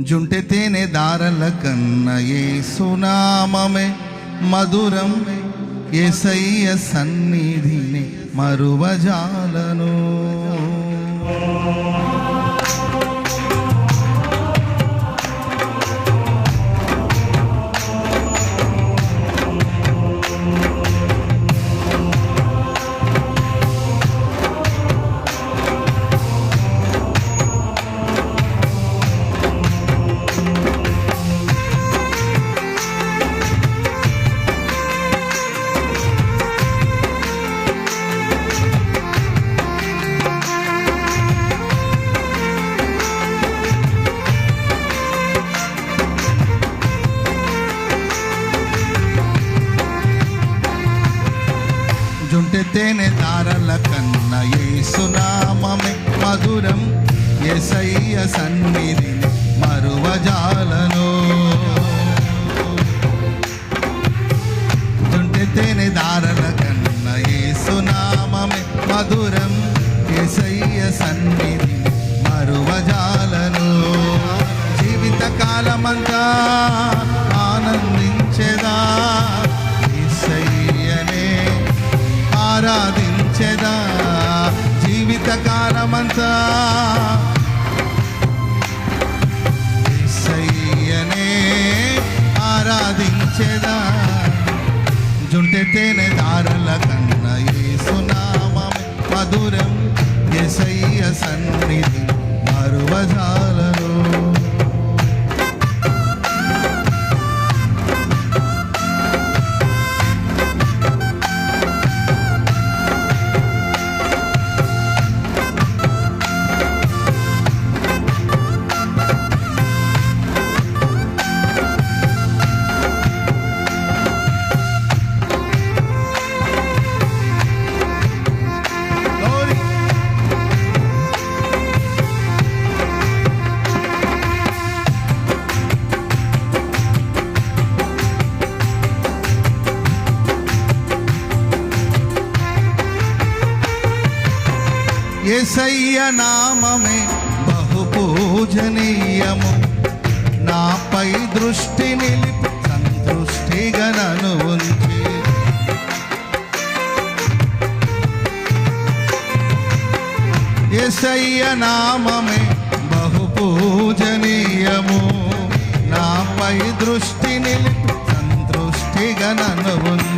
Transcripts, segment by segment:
జుంటె తేనె దారల కన్న ఏ సునామమే మధురం ఏసయ్య సన్నిధిని మరువజాలను. తేనె కన్న ఏ మధురం. ఎసయ్య సన్నిధిని మరువజా ఆరాధించెదా జీవిత కాలమంతా సయ్యనే ఆరాధించెదా. జుంటెతేనే దారుల దారల కన్న ఏసునామమే మధురం. ఎసయ్య సన్నిధి మరువజాల ఏసయ్య నామమే బహు పూజనీయము నాపై దృష్టి నిలిపి సంతృష్టిగా నన్ను ఉంచి. ఎసయ్య నామమే బహు పూజనీయము నాపై దృష్టి నిలిపి సంతృష్టిగా నన్ను ఉంచి.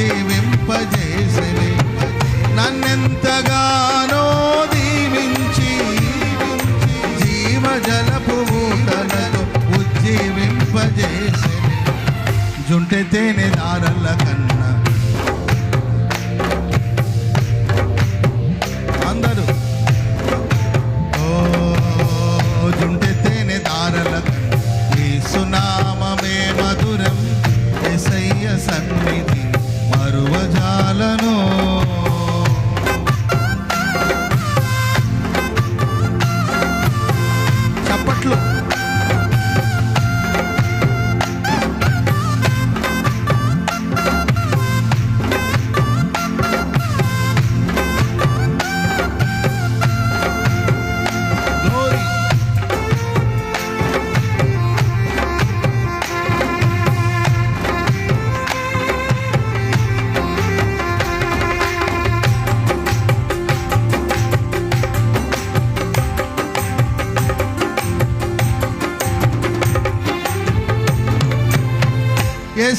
ఉజ్జీవింపజేసిని నన్నెంతగానో దీవించి జీవజలపు ఊటలతో ఉజ్జీవింపజేసిని జుంటె తేనె దారల కన్నా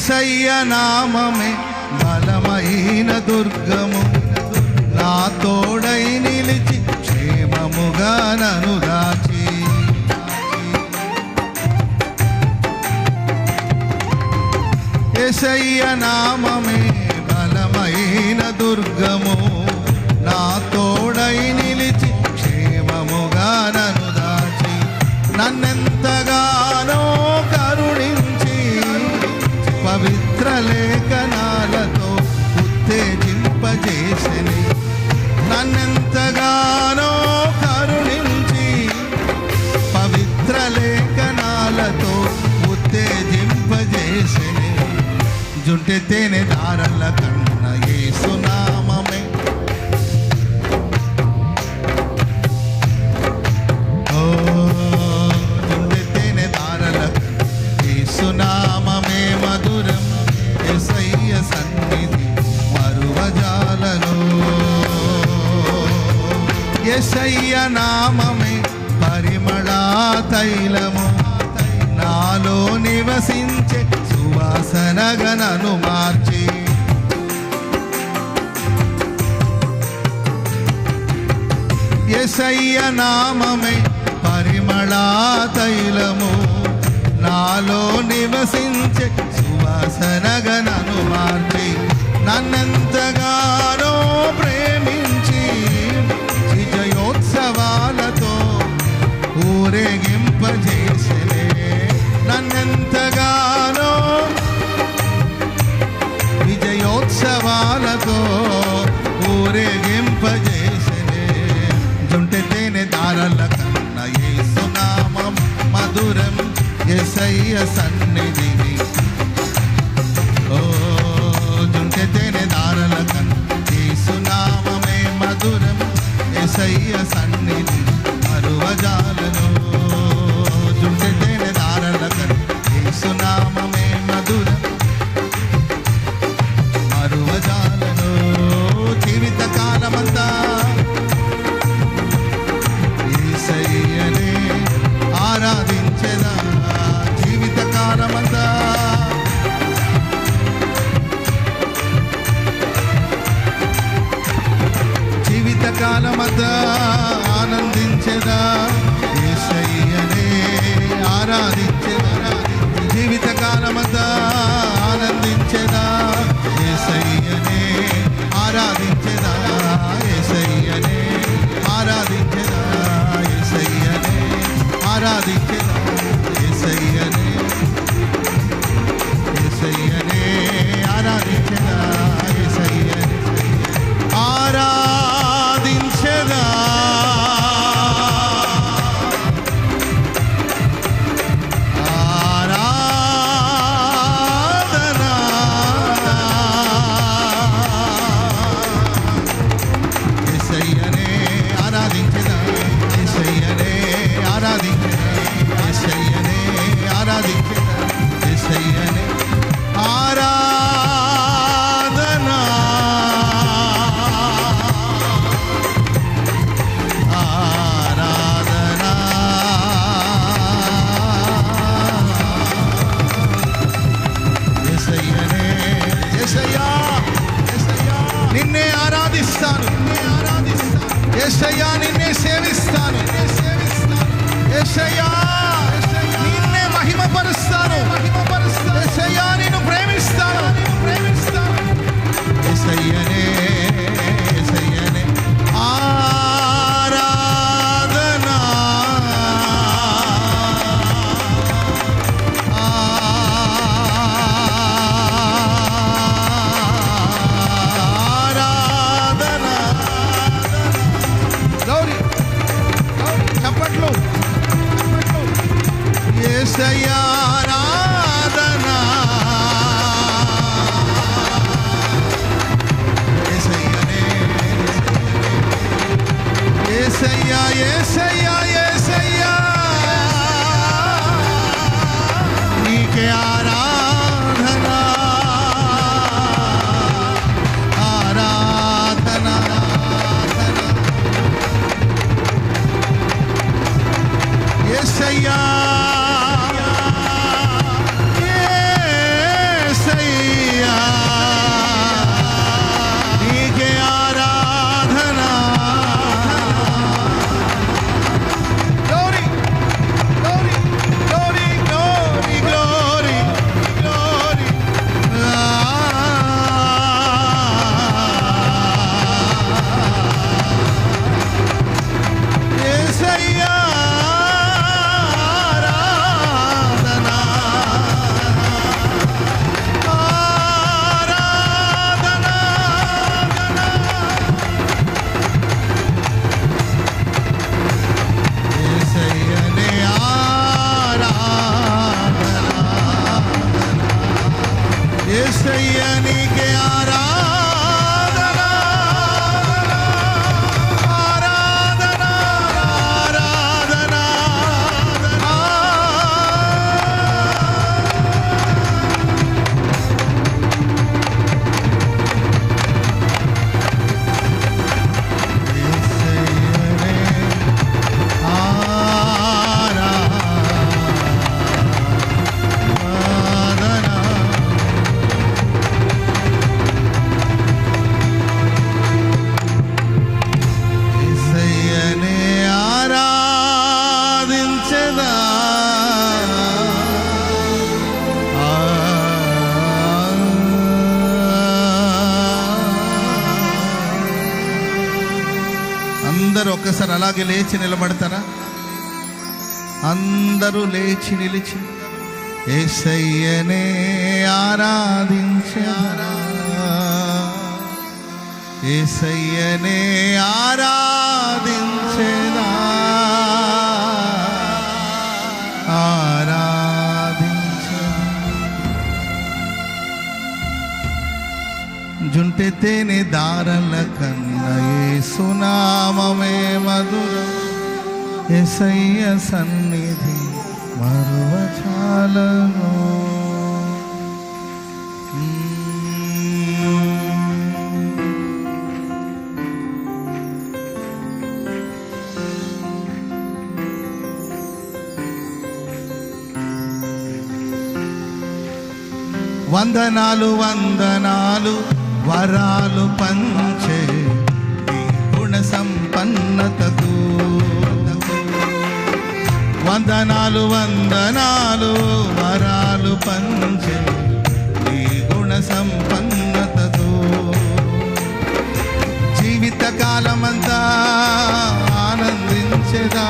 ఎసయ్య నామమే బలమైన దుర్గము. నా తోడై నిలిచి క్షేమముగా నను దాచి. ఎసయ్య నామమే బలమైన దుర్గము. నా తోడై నిలిచి క్షేమముగా నను దాచి. నన్నెంత పవిత్ర లేఖనాలతో ఉత్తేజింపజేసని. నన్నెంతగానో కరుణించి పవిత్ర లేఖనాలతో ఉత్తేజింపజేసని. జుంటెతేనే దారల కన్నా అయ్య నామమే పరిమళా తైలము. నాలో నివసించే సువాసన గణను మార్చి. ఎసయ్య నామమే పరిమళా తైలము. నాలో నివసించే సువాసన గణను మార్చి. నన్నెంతగానో ప్ర ఊరేగింపజేసలే నన్నెంతగానో విజయోత్సవాలతో ఊరేగింపజేసలే జుంటతేనే దారల కన్న ఏసునామం మధురం ఎసయ్య సన్న మధ్య ఆనందించదా? Yes, yeah, yeah. అందరూ ఒక్కసారి అలాగే లేచి నిలబడతారా? అందరూ లేచి నిలిచి ఏసయ్యనే ఆరాధించారా ఏసయ్యనే ఆరాధించేదా ఆరాధించుంటే తేనే దారల కన్ సునామమే మధుర ఎసయ్య సన్నిధి మరువచాలను. వందనాలు వందనాలు వరాలు పంచే వందనాలు వందనాలు వరాలు పంచే నీ గుణ సంపన్నతతో. జీవిత కాలమంతా ఆనందించదా?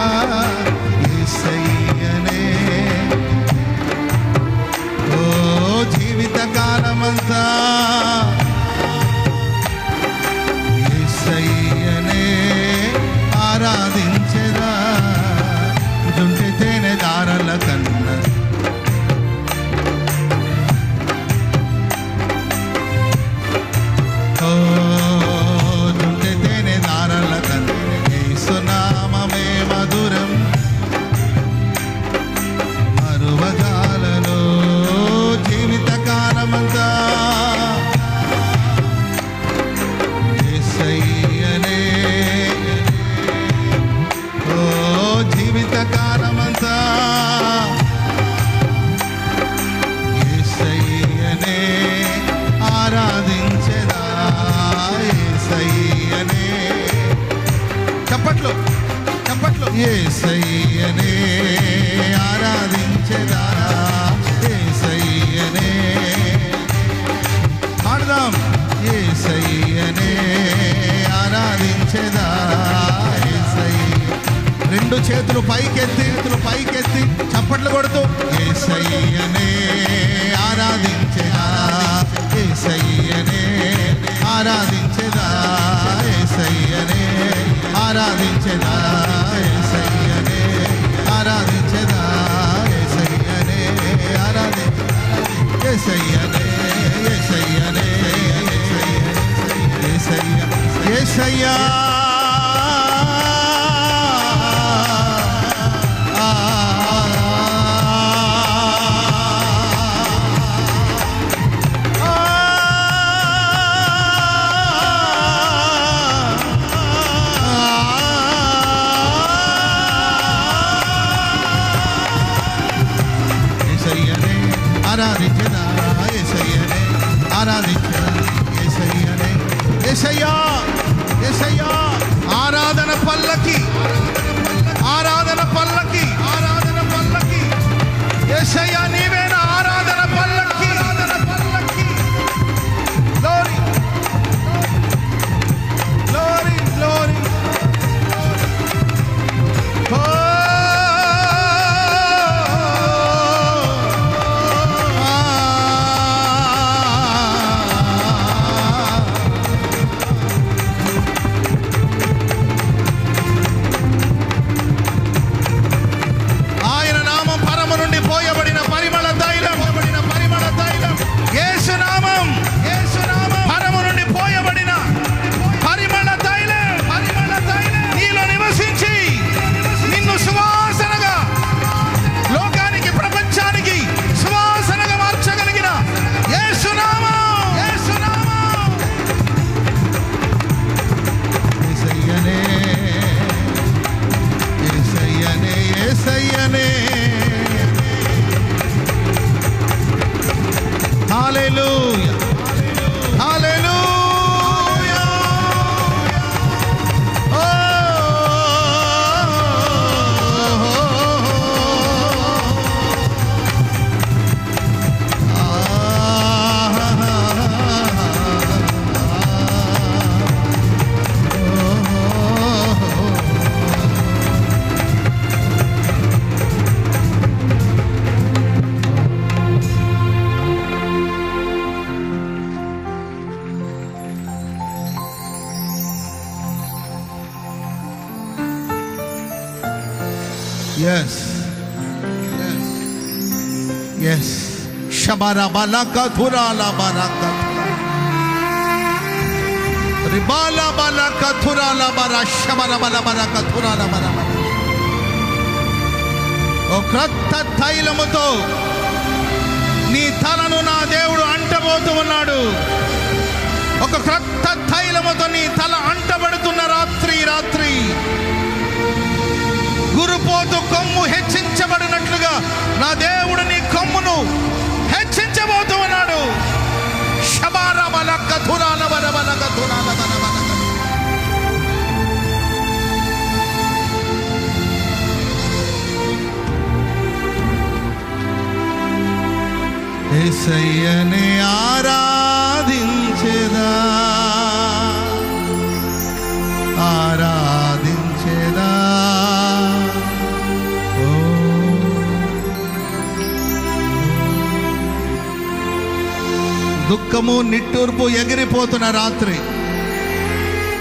ఆరాధించెదా యేసయ్యనే ఆరాధించెదా యేసయ్యనే ఆరాధించెదా యేసయ్యనే యేసయ్యనే యేసయ్య యేసయ్యా ఏసయ్యనే ఆరాధించదా ఏసయ్యనే ఏసయ్యా ఏసయ్యా ఆరాధన పల్లకి ఆరాధన పల్లకి ఆరాధన పల్లకి ఏసయ్యా నీ ఓ క్రొత్త తైలముతో నీ తలను నా దేవుడు అంటబోతూ ఉన్నాడు. ఒక క్రొత్త తైలముతో నీ తల అంటబడుతున్న రాత్రి రాత్రి. గురుపోతు కొమ్ము హెచ్చించబడినట్లుగా నా దేవుడు నీ కొమ్మును హెచ్చించబోతూ ఉన్నాడు శబార బలక దుఃఖము నిట్టూర్పు ఎగిరిపోతున్న రాత్రి.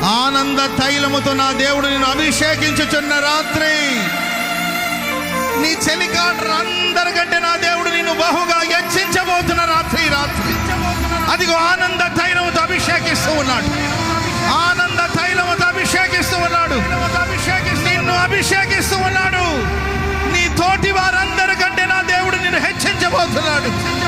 ఆనంద తైలముతో నా దేవుడు నేను అభిషేకించుచున్న రాత్రి. నీ చెలికాటరందరికంటే నా దేవుడు నిన్ను బహుగా హెచ్చించబోతున్న రాత్రి రాత్రి. అదిగో ఆనంద తైలముతో అభిషేకిస్తూ ఉన్నాడు. ఆనంద తైలముతో అభిషేకిస్తూ ఉన్నాడు. నిన్ను అభిషేకిస్తూ ఉన్నాడు. నీ తోటి వారందరికంటే నా దేవుడు నిన్ను హెచ్చించబోతున్నాడు.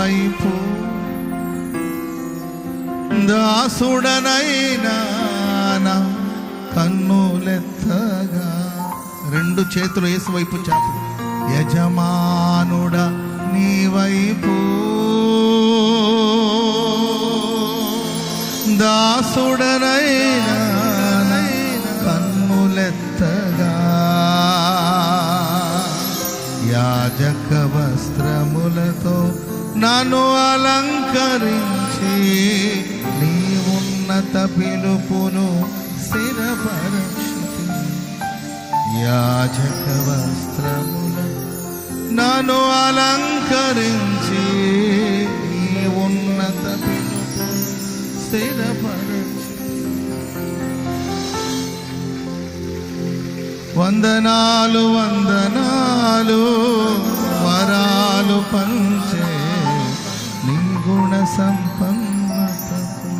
వైపు దాసుడనైనా కన్నులెత్తగా రెండు చేతులు ఏసు వైపు చాపు. యజమానుడ నీ వైపు. దాసుడనైనా కన్నులెత్తగా యాజక వస్త్రములతో నన్ను అలంకరించి నీ ఉన్నత పిలుపును స్థిరపరచితి యాజక వస్త్రముల నన్ను అలంకరించి నీ ఉన్నత పిలుపును స్థిరపరచి వందనాలు వందనాలు వరాలు పంచే సంపన్నతకు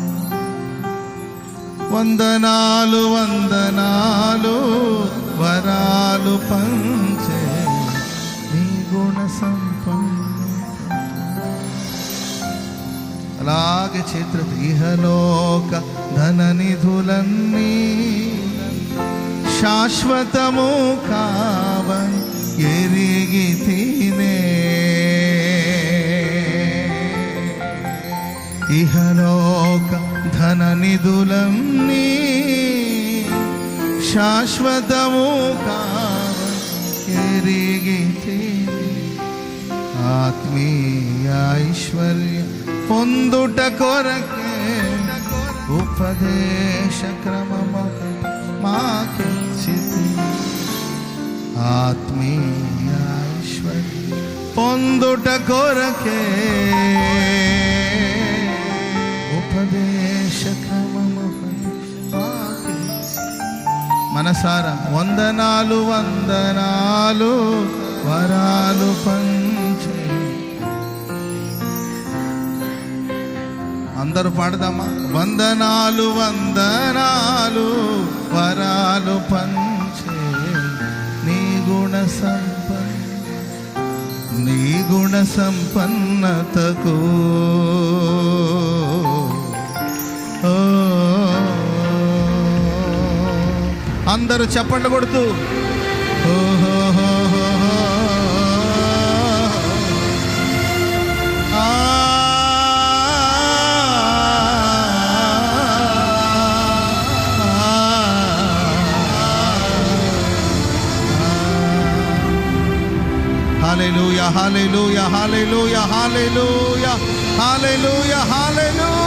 వందనాలు వందనాలు వరాలు పంచే నీ గుణ సంపన్న అలాగే చిత్ర ఇహలోక ధన నిధులన్నీ శాశ్వతము కావ ఎరిగి తినే ఇహలోక ధన నిధులన్నీ శాశ్వతము కావని ఎరిగి తినే ఆత్మీయ ఐశ్వర్య పొందుట కొరకే ఉపదేశ క్రమమొక మాకిచ్చితి ఆత్మీయ ఐశ్వర్య పొందుట కొరకే మనసారా వందనాలు వందనాలు వరాలు పంచే. అందరూ పాడదామా? వందనాలు వందనాలు వరాలు పంచే. నీ గుణ సంపన్న నీ గుణ సంపన్నతకు. ఓ అందరూ చప్పట్లు కొడుతూ హాలేలు యహాలేలు యహాలేలు యహాలేలు యహాలేలు యహాలేలు